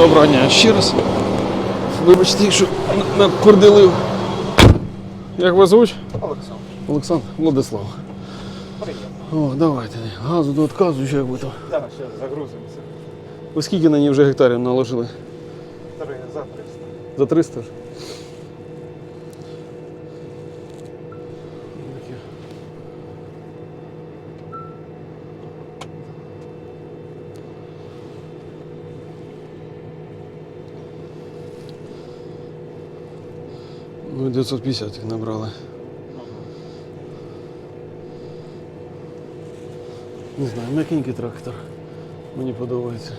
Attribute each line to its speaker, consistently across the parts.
Speaker 1: Доброго дня ще раз. Вибачте, якщо на- накордилив. Як вас звуть?
Speaker 2: Олександр.
Speaker 1: Олександр Владислав. О, давайте. Газу до відказу, що як там.
Speaker 2: Так, зараз загрузимося.
Speaker 1: Ви скільки на ній вже гектарів наложили?
Speaker 2: Три за 300.
Speaker 1: За 300 ж? Ну, 950 їх набрали. Не знаю, м'якенький трактор. Мені подобається.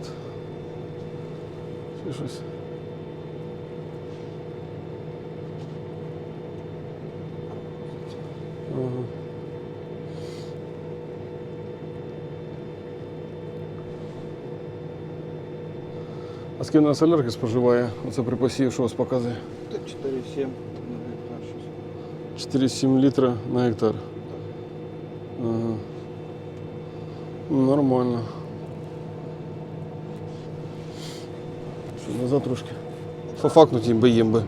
Speaker 1: От. Ще щось. Ага. А скільки у нас алергія споживає? Оце при посіві, що у вас показує?
Speaker 2: 4,7 на гектар щось.
Speaker 1: 4,7 літра на гектар. Ага. Нормально. Що, назад трошки. Пофакнуть їм би їм би.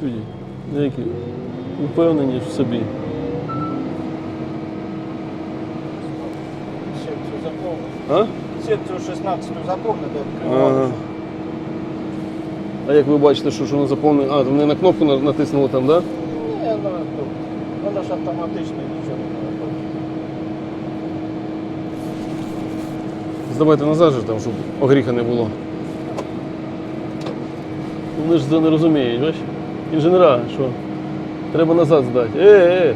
Speaker 1: Чуді. Деякі упевнені в собі. А?
Speaker 2: Секцію 16 заповнити.
Speaker 1: А як ви бачите, що, що воно заповнено? А, вони на кнопку на- натиснули там, так? Да?
Speaker 2: Ні, ну, ну, воно ж автоматично нічого не робить.
Speaker 1: Здавайте назад же там, щоб огріха не було. Вони ж це не розуміють, бачиш? Інженера, що? Треба назад здати. Е, е.